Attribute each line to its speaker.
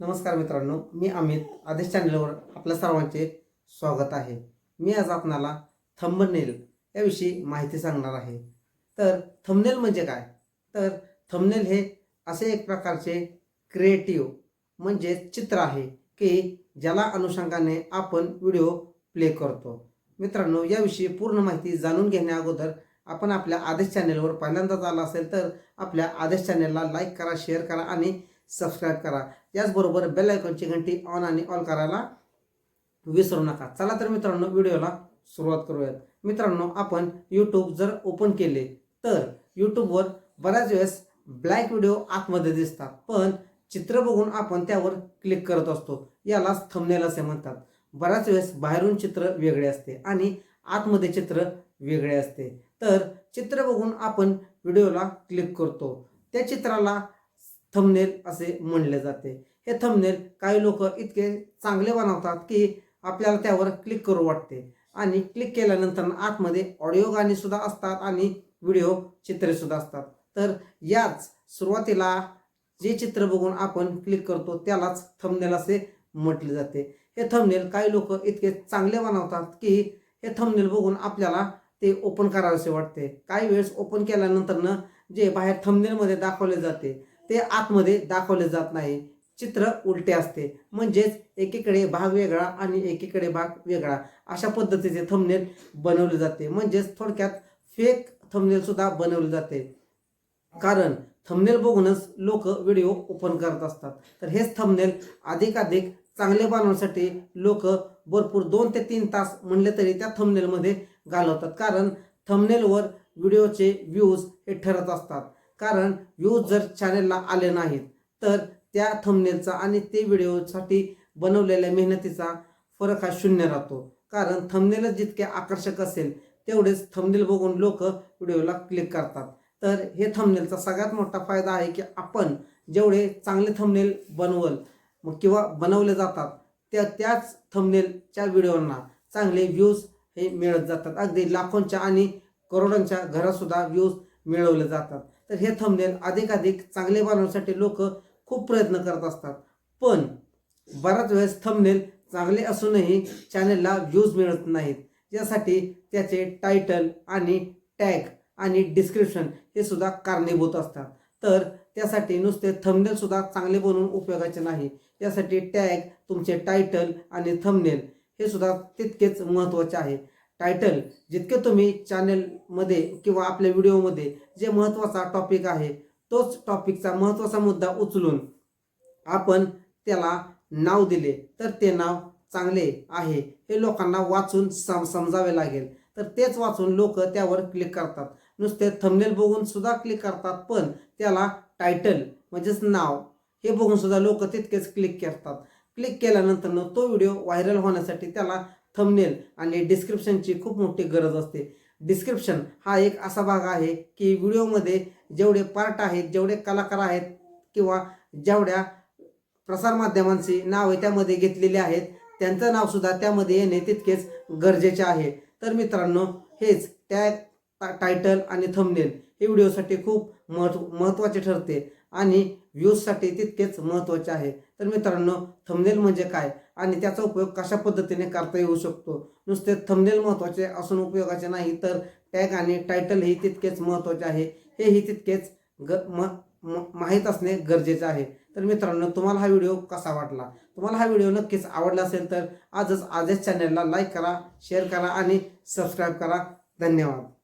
Speaker 1: नमस्कार मित्रांनो मी अमित आदेश चॅनलवर आपल्या सर्वांचे स्वागत आहे. मी आज आपणाला थंबनेल याविषयी माहिती सांगणार आहे. तर थंबनेल म्हणजे काय? तर थंबनेल हे असे एक प्रकारचे क्रिएटिव्ह म्हणजे चित्र आहे की ज्याला अनुषंगाने आपण व्हिडिओ प्ले करतो. मित्रांनो याविषयी पूर्ण माहिती जाणून घेण्या अगोदर आपण आपल्या आदेश चॅनेलवर पहिल्यांदाच आला असेल तर आपल्या आदेश चॅनेलला लाईक करा शेअर करा आणि सबस्क्राईब करा. याचबरोबर बेल आयकॉनची घंटी ऑन आणि ऑल करायला विसरू नका. चला तर मित्रांनो व्हिडिओला सुरुवात करूयात. मित्रांनो आपण यूट्यूब जर ओपन केले तर यूट्यूबवर बऱ्याच वेळेस ब्लॅक व्हिडिओ आतमध्ये दिसतात. पण चित्र बघून आपण त्यावर क्लिक करत असतो. यालाच थंबनेल असे म्हणतात. बऱ्याच वेळेस बाहेरून चित्र वेगळे असते आणि आतमध्ये चित्र वेगळे असते. तर चित्र बघून आपण व्हिडिओला क्लिक करतो. त्या चित्राला थंबनेल असे म्हणले जाते. हे थंबनेल काही लोक इतके चांगले बनवतात की आपल्याला त्यावर क्लिक करू वाटते. आणि क्लिक केल्यानंतर आतमध्ये ऑडिओ गाणीसुद्धा असतात आणि व्हिडिओ चित्रेसुद्धा असतात. तर याच सुरुवातीला जे चित्र बघून आपण क्लिक करतो त्यालाच थंबनेल असे म्हटले जाते. हे थंबनेल काही लोक इतके चांगले बनवतात की हे थंबनेल बघून आपल्याला ते ओपन करावेसे वाटते. काही वेळेस ओपन केल्यानंतरनं जे बाहेर थंबनेलमध्ये दाखवले जाते ते आतमध्ये दाखवले जात नाही. चित्र उलटे असते. म्हणजेच एकीकडे भाग वेगळा आणि एकीकडे भाग वेगळा. अशा पद्धतीचे थंबनेल बनवले जाते. म्हणजेच थोडक्यात फेक थंबनेल सुद्धा बनवले जाते. कारण थंबनेल बघूनच लोक व्हिडिओ ओपन करत असतात. तर हेच थंबनेल अधिकाधिक चांगले बनवण्यासाठी लोक भरपूर दोन ते तीन तास म्हणले तरी त्या थंबनेलमध्ये घालवतात. कारण थंबनेलवर व्हिडिओचे व्ह्यूज हे ठरत असतात. कारण व्ह्यूज जर चॅनेलला आले नाहीत तर त्या थंबनेलचा आणि ते व्हिडिओसाठी बनवलेल्या मेहनतीचा फरक हा शून्य राहतो. कारण थंबनेलच जितके आकर्षक असेल तेवढेच थंबनेल बघून लोक व्हिडिओला क्लिक करतात. तर हे थंबनेलचा सगळ्यात मोठा फायदा आहे की आपण जेवढे चांगले थंबनेल बनवल मग किंवा बनवले जातात त्या त्याच थंबनेलच्या व्हिडिओंना चांगले व्ह्यूज हे मिळत जातात. अगदी लाखोंच्या आणि करोडांच्या घरातसुद्धा व्ह्यूज मिळवले जातात. तर हे थंबनेल अधिकाधिक चांगले बनवण्यासाठी लोक खूप प्रयत्न करत असतात. पण बराच वेळेस थंबनेल चांगले असूनही चॅनेलला व्ह्यूज मिळत नाहीत. यासाठी त्याचे टायटल आणि टॅग आणि डिस्क्रिप्शन हे सुद्धा कारणीभूत असतात. तर त्यासाठी नुसते थंबनेल सुद्धा चांगले बनवून उपयोगाचे नाही. यासाठी टॅग तुमचे टायटल आणि थंबनेल हे सुद्धा तितकेच महत्त्वाचे आहे. टायटल जितके तुम्ही चॅनेलमध्ये किंवा आपल्या व्हिडिओमध्ये जे महत्त्वाचा टॉपिक आहे तोच टॉपिकचा महत्त्वाचा मुद्दा उचलून आपण त्याला नाव दिले. तर ते नाव चांगले आहे. हे लोकांना वाचून सम समजावे लागेल. तर तेच वाचून लोक त्यावर क्लिक करतात. नुसते थंबनेल बघून सुद्धा क्लिक करतात पण त्याला टायटल म्हणजेच नाव हे बघून सुद्धा लोक तितकेच क्लिक करतात. क्लिक केल्यानंतर तो व्हिडिओ व्हायरल होण्यासाठी त्याला थंबनेल आणि डिस्क्रिप्शनची खूप मोठी गरज असते. डिस्क्रिप्शन हा एक असा भाग आहे की व्हिडिओमध्ये जेवढे पार्ट आहेत जेवढे कलाकार आहेत किंवा जेवढ्या प्रसारमाध्यमांची नावे त्यामध्ये घेतलेली आहेत त्यांचं नावसुद्धा त्यामध्ये येणे तितकेच गरजेचे आहे. तर मित्रांनो हेच त्या टायटल आणि थंबनेल हे व्हिडिओसाठी खूप महत्त्व महत्त्वाचे ठरते आणि व्ह्यूजसाठी तितकेच महत्त्वाचे आहे. तर मित्रांनो थंबनेल म्हणजे काय आणि त्याचा उपयोग कशा पद्धतीने करता येऊ शकतो? नुसते थंबनेल महत्त्वाचे असून उपयोगाचे नाही तर टॅग आणि टायटल ही तितकेच महत्त्वाचे आहे. हेही तितकेच ग म म- माहीत असणे गरजेचे आहे. तर मित्रांनो तुम्हाला हा व्हिडिओ कसा वाटला? तुम्हाला हा व्हिडिओ नक्कीच आवडला असेल तर आजच आजच चॅनलला लाईक करा शेअर करा आणि सबस्क्राईब करा. धन्यवाद.